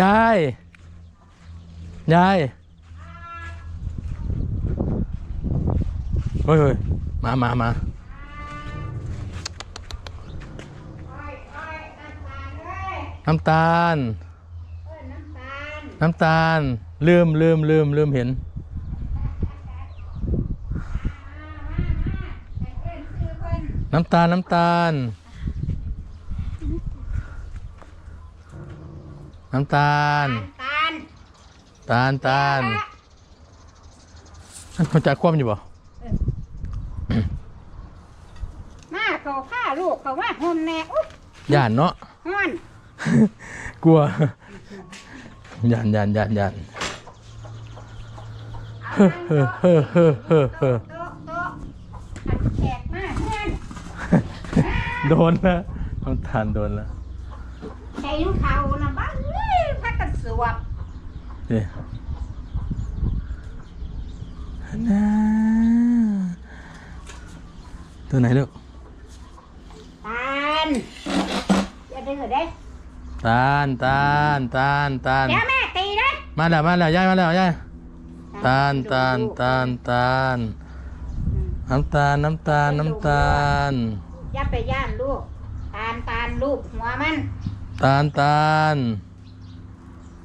ยาย ยายเฮ้ยเฮ้ยมามามาน้ำตาล น้ำตาล ลืมลืมลืมลืมเห็น น้ำตาล น้ำตาล น้ำตาล ตาลตาลตาลเขาจะคว่ำอยู่บ่มาเขาฆ่าลูกเขาว่าห่มแน่อุ๊ยย่านเนาะ ฮ้อนกลัว ย่านย่านย่านย่านเฮ้อเฮ้อเฮ้อเฮ้อเฮ้อเฮ้อโต๊ะโต๊ะอันแขกมาเพื่อนโดนแล้วน้ำตาลโดนแล้ว ใส่ลูกเขานะบ้านเลยพักกันส วบนี่นะตัวไหนลูกตาลอย่าดื้อเด้ตาลตาลตาลตาลเดี๋ยวแม่ตีเด้มาแล้วมาแล้วยายมาแล้วยายตาลตาลตาลตาลน้ำตาลน้ำตาลน้ำตาลอย่าไปย่านลูกตาลตาลลูกหัวมัน ตาลตาล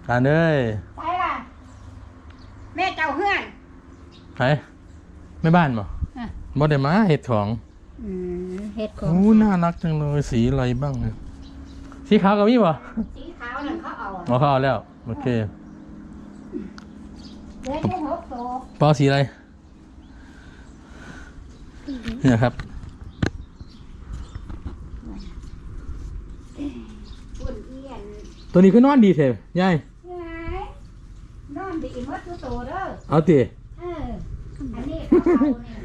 ตาลเอ้ยไปล่ะ แม่เจ้าเฮือนไปไม่บ้านบ่อะบ่ได้มาเห็ดของอืมเฮ็ดของ โอ้น่ารักจังเลยสีอะไรบ้างเนี่ยสีขาวก็มีบ่สีขาวนั่นเขาเอาอ๋อเขาเอาแล้วโอเคเดี๋ยวจะหกโตปอสีอะไรเนี่ยครับปุ่นเอียนตัวนี้คือนอนดีเถอะยายยายนอนดีห มดทุกโตเด้อเอาติเอออันนี้เขาเอาเนี่ย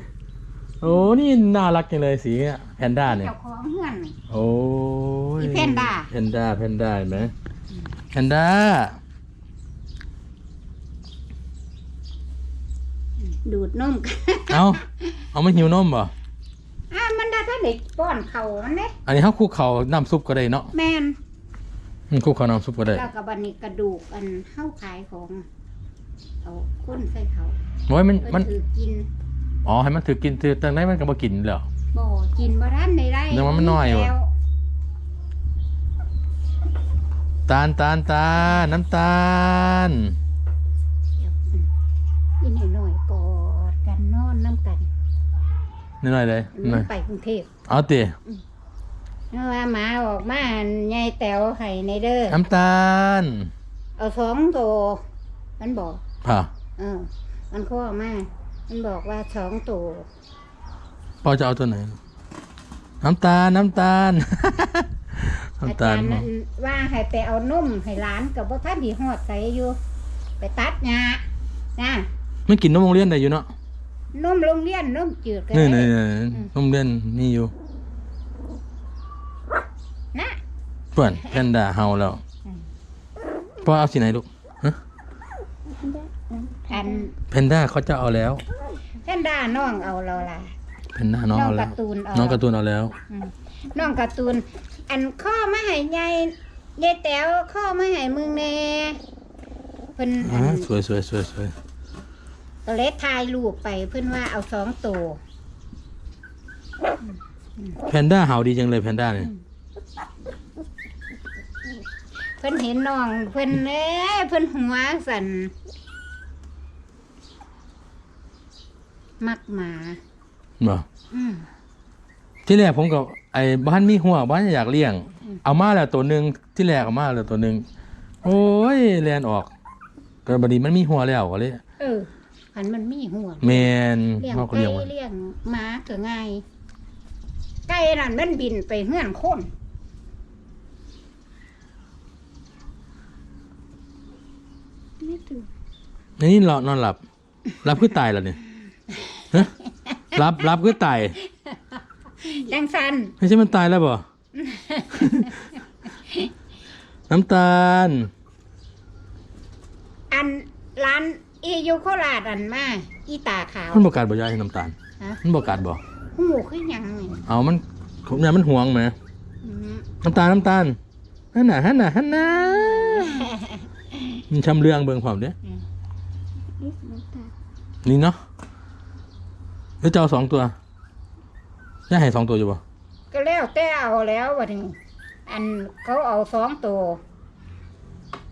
โอ้นี่น่ารักจังเลยสีเนี่ยแพนด้าเนี่ยเจ้าของเฮือนนี่ โอ้ยอีแพนด้า แพนด้าแพนด้าเห็นไหมแพนด้าดูดนมกันเอาเอามาหิวนมบ่อ่ามันได้ถ้าเด็กป้อนเขามันเด้อันนี้เขาคลุกเขาน้ำซุปก็ได้เนาะแม่นอืมคลุกเขาน้ำซุปก็ได้แล้วก็บันนี้กระดูกอันเข้าขายของ เอาค้นใส่เขาโอ้ยมันเพิ่มันนถือกินอ๋อให้มันถือกินถือตั้งได้มันก็บ่กินแล้วบ่กินบ่ทันได้ได้เดี๋ยวมันน้อยอยู่แล้วตาลตาลตาลน้ำตาลอีนี่หน่อยกอดกันนอนน้ำกันนิดหน่อยเลยหน่อยไปกรุงเทพเอาติเพราะว่าหมาออกมาอันยายแต๋วให้ในเด้อน้ำตาล เอาสองตัวมันบอก ผ่าเออ มันข้อมา มันบอกว่าสองตัวปอจะเอาตัวไหน น้ำตาล น้ำตาลอาน้ำตาจาลรย์นั่นว่าให้ไปเอานุ่มให้ร้านกับว่าท่านดีหอดใส่อยู่ ไปตัดหญ้านะไม่กินนมโรงเรียนได้อยู่เนาะนุ่มโรงเรียนนุ่มจืดก็นี่ได้นี่นมเรียนมีอยู่นะเพื่อนแพนด้าเฮาแล้วอืมปอเอาสีไหนลูกฮะ อันแพนด้าเขาจะเอาแล้วแพนด้าน้องเอาเราล่ะแพนด้าน้องเอาแล้วน้องการ์ตูนเอาน้องการ์ตูนเอาแล้ว อืมน้องการ์ตูน อันข้อมาให้ยายยายแต๋วข้อมาให้มึงแน่เพิ่นอัอ่านสวยสวยสวยสวยก็เลยถ่ายรูปไปเพิ่นว่าเอาสองตัวแพนด้าเห่าดีจังเลยแพนด้าเนี่ยเพิ่นเห็นน้องเพิ่นเอ้ยเพิ่นหัวสั่น มักหมาบ่อืมที่แรกผมกับไอ้บ้านมีหัวบ้านอยากเลี้ยง เอามาแล้วตัวหนึ่งที่แรกเอามาแล้วตัวหนึ่งโอ้ยแลนออกก็บัดนี้มันมีหัวแล้วก็เลยเอออันมันมีหัวแมนเลี้ยงเขาก็ไก่เลี้ยงไว้เลี้ยงหมาก็ง่ายไก่นั่นมันบินไปเฮือนคนในนี่นอนนอนหลับหลับคือตายแล้วเนี่ย ฮะหลับหลับคือตายจังสันไม่ใช่มันตายแล้วบ่ น้ำตาล อันร้านอีอยูโคราชอันมาอีตาขาว มันบอกการบ่ยายให้น้ำตาล ฮะ มันบอกการบ่หูคือหยังนี่เอามันผมเนี่ยมันห่วงไหมอืมน้ำตาลน้ำตาลฮันน่ะฮันน่ะฮันน่ะมันช้ำเรื่องเบิ่งความเด้อืมนี่น้ำตาลนี่เนาะ หรือจะเอาสองตัวย่าให้สองตัวอยู่ป่ะก็แล้วแต่เอาแล้ววันนี้อันเขาเอาสองตัว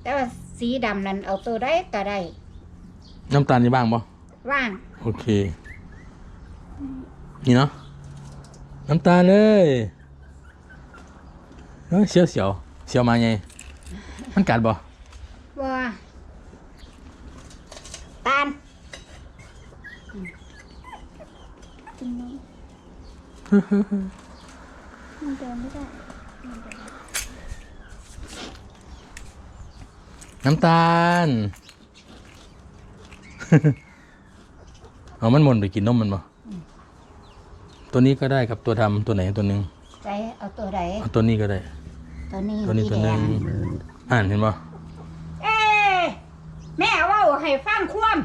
แต่ว่าสีดำนั้นเอาตัวได้ก็ได้น้ำตาลนี่บ้างป่ะว่างโอเค นี่เนาะน้ำตาลเลยเอ้ยเสียวเสียวเสียวมาไงมันกัดบ่ว่าตาล กินน้ำ มันเดินไม่ได้น้ำตาลเอามันหมนไปกินนมมันบ่ตัวนี้ก็ได้ครับตัวทำตัวไหนตัวหนึ่งใจเอาตัวใดเอาตัวนี้ก็ได้ ตัวนี้ตัวนี้สีตัวหแดนึ่งงอ่านเห็นบ่เอ้แม่เว่าให้ฟังความ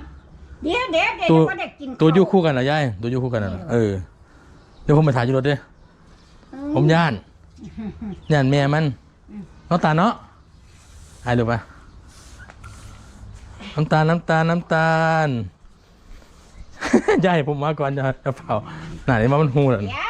เดี๋ยวเดี๋ยวเดี๋ยวตัวบ่ได้กินตัวอยู่ข้าคู่กันนะยายตัวอยู่คู่กันนะเออ เดี๋ยวผมไปถ่ายอยู่รถเด้ผมย่านย่านแม่มันน้ำตาลเนาะหายหรือปะน้ำตาลน้ำตาลน้ำตาลยายผมมาก่อนจะจะเผาหนานี้มามันหูแล้วเดี๋ยว